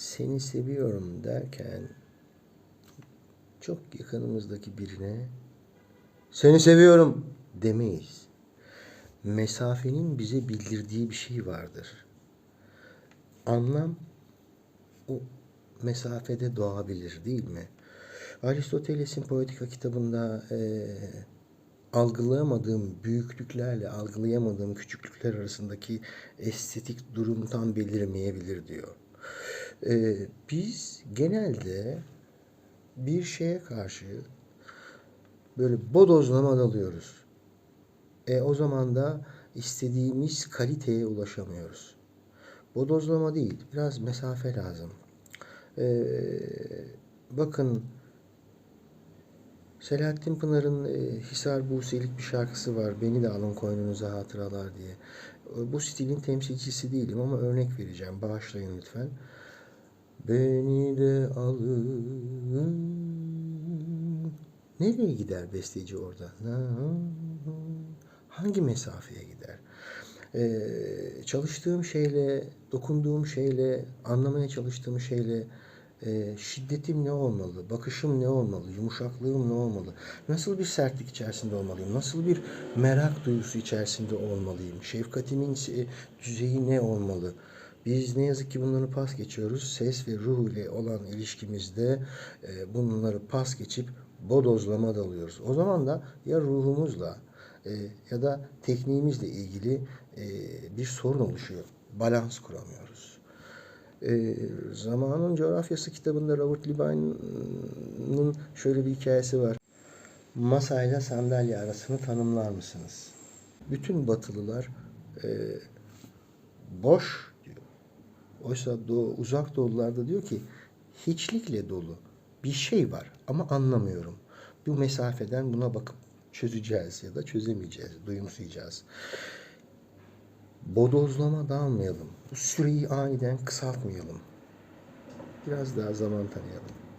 seni seviyorum derken çok yakınımızdaki birine seni seviyorum demeyiz. Mesafenin bize bildirdiği bir şey vardır. Anlam o mesafede doğabilir değil mi? Aristoteles'in Poetika kitabında eee algılayamadığım büyüklüklerle algılayamadığım küçüklükler arasındaki estetik durum tam belirmeyebilir diyor. Ee, biz genelde bir şeye karşı böyle bodozlama dalıyoruz. E o zaman da istediğimiz kaliteye ulaşamıyoruz. Bodozlama değil, biraz mesafe lazım. Ee, bakın Selahattin Pınar'ın e, Hisar Buse'lik bir şarkısı var. Beni de alın koynunuza hatıralar diye. Bu stilin temsilcisi değilim ama örnek vereceğim. Bağışlayın lütfen. Beni de alın. Nereye gider besteci orada? Hangi mesafeye gider? Ee, çalıştığım şeyle, dokunduğum şeyle, anlamaya çalıştığım şeyle e, şiddetim ne olmalı, bakışım ne olmalı, yumuşaklığım ne olmalı, nasıl bir sertlik içerisinde olmalıyım, nasıl bir merak duygusu içerisinde olmalıyım, şefkatimin e, düzeyi ne olmalı? Biz ne yazık ki bunları pas geçiyoruz. Ses ve ruh ile olan ilişkimizde e, bunları pas geçip bodozlama dalıyoruz. O zaman da ya ruhumuzla e, ya da tekniğimizle ilgili e, bir sorun oluşuyor. Balans kuramıyoruz. E, Zamanın Coğrafyası kitabında Robert Libane'ın şöyle bir hikayesi var. Masayla sandalye arasını tanımlar mısınız? Bütün batılılar e, boş. Oysa doğu, uzak doğulularda diyor ki hiçlikle dolu bir şey var ama anlamıyorum. Bu mesafeden buna bakıp çözeceğiz ya da çözemeyeceğiz, duyumsayacağız. Bodozlama dalmayalım. Bu süreyi aniden kısaltmayalım. Biraz daha zaman tanıyalım.